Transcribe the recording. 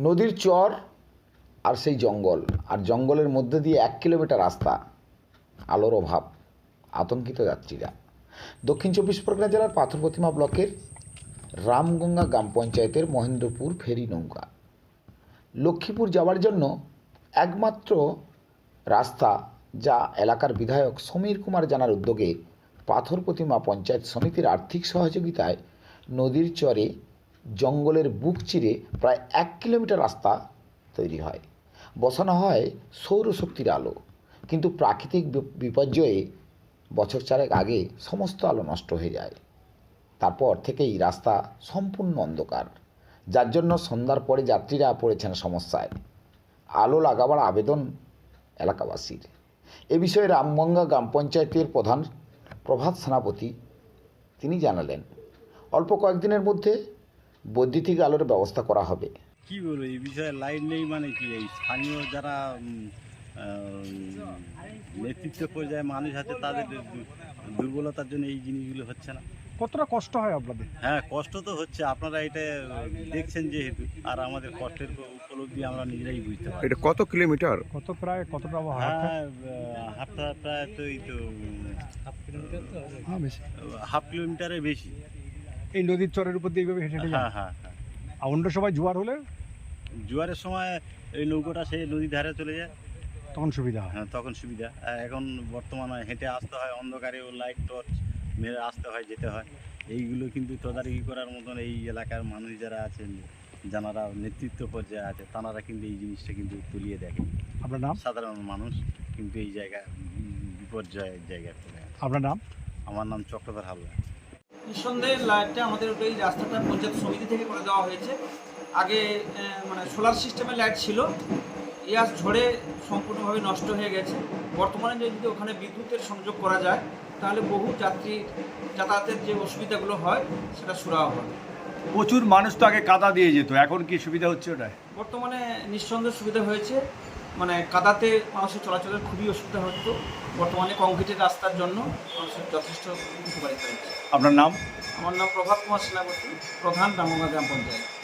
নদীর চর আর সেই জঙ্গল। আর জঙ্গলের মধ্যে দিয়ে এক কিলোমিটার রাস্তা। আলোর অভাব। আতঙ্কিত যাত্রীরা। দক্ষিণ চব্বিশ পরগনা জেলার পাথর প্রতিমা ব্লকের রামগঙ্গা গ্রাম পঞ্চায়েতের মহেন্দ্রপুর ফেরি নৌকা। লক্ষ্মীপুর যাওয়ার জন্য একমাত্র রাস্তা যা এলাকার বিধায়ক সমীর কুমার জানার উদ্যোগে পাথর প্রতিমা পঞ্চায়েত সমিতির আর্থিক সহযোগিতায় নদীর চরে জঙ্গলের বুক চিরে প্রায় এক কিলোমিটার রাস্তা তৈরি হয়। বসানো হয় সৌরশক্তির আলো। কিন্তু প্রাকৃতিক বিপর্যয়ে বছর চারেক আগে সমস্ত আলো নষ্ট হয়ে যায়। তারপর থেকেই রাস্তা সম্পূর্ণ অন্ধকার। যার জন্য সন্ধ্যার পরে যাত্রীরা পড়েছেন সমস্যায়। আলো লাগাবার আবেদন এলাকাবাসীর। এ বিষয়ে রামগঙ্গা গ্রাম পঞ্চায়েতের প্রধান প্রভাত সেনাপতি তিনি জানালেন। অল্প কয়েকদিনের মধ্যে বৈদ্যুতিক আলোর ব্যবস্থা করা হবে। কি বলব এই বিষয়ে লাইন নেই মানে কি? এই স্থানীয় যারা নেতৃত্ব পর্যায়ে মানুষ আছে তাদের দুর্বলতার জন্য এই জিনিসগুলো হচ্ছে না। কতটা কষ্ট হয় আপনাদের? হ্যাঁ কষ্ট তো হচ্ছে। আপনারা এটা দেখছেন যেহেতু আর আমাদের কষ্টের উপলব্ধি আমরা নিজেরাই বুঝতে পারি এটা কত কিলোমিটার? কত প্রায় কতটা হ্যাঁ হাফটা প্রায় তো এই তো বেশি। হাফ কিলোমিটারের বেশি। এই নদীর চরের উপর দিয়ে এইভাবে হেঁটে হেঁটে যান হ্যাঁ হ্যাঁ হ্যাঁ। আর অন্য সময় জোয়ার হলে? জোয়ারের সময় এই নৌকোটা সেই নদীর ধারে চলে যায়। তখন সুবিধা হয়। হ্যাঁ তখন সুবিধা। আর এখন বর্তমানে হেঁটে আসতে হয় অন্ধকারে ও লাইট টর্চ মেরে আসতে হয় যেতে হয়। এইগুলো কিন্তু তদারকি করার মতন এই এলাকার মানুষ যারা আছেন যারা নেতৃত্ব পর্যায়ে আছে তারা কিন্তু এই জিনিসটা কিন্তু তুলিয়ে দেখেন। আপনার নাম? সাধারণ মানুষ কিন্তু এই জায়গা উম, বিপর্যয়ের আছে। আপনার নাম? আমার নাম চক্রধর হালদার। নিঃসন্দেহে লাইটটা আমাদের ওটা এই রাস্তাটা পঞ্চায়েত সমিতি থেকে করে দেওয়া হয়েছে। আগে মানে সোলার সিস্টেমের লাইট ছিল ইয়াস ঝড়ে সম্পূর্ণভাবে নষ্ট হয়ে গেছে। বর্তমানে যদি ওখানে বিদ্যুতের সংযোগ করা যায় তাহলে বহু যাত্রী যাতায়াতের যে অসুবিধাগুলো হয় সেটা সুরাহ হবে। প্রচুর মানুষ তো আগে কাদা দিয়ে যেত এখন কি সুবিধা হচ্ছে ওটায়? বর্তমানে নিঃসন্দেহ সুবিধা হয়েছে। মানে কাদাতে মানুষের চলাচলের খুবই অসুবিধা হতো। বর্তমানে কংক্রিটের রাস্তার জন্য মানুষের যথেষ্ট উপকারিতা হচ্ছে আপনার নাম? আমার নাম প্রভাত কুমার সেনাপতি প্রধান রামগঙ্গা গ্রাম পঞ্চায়েত।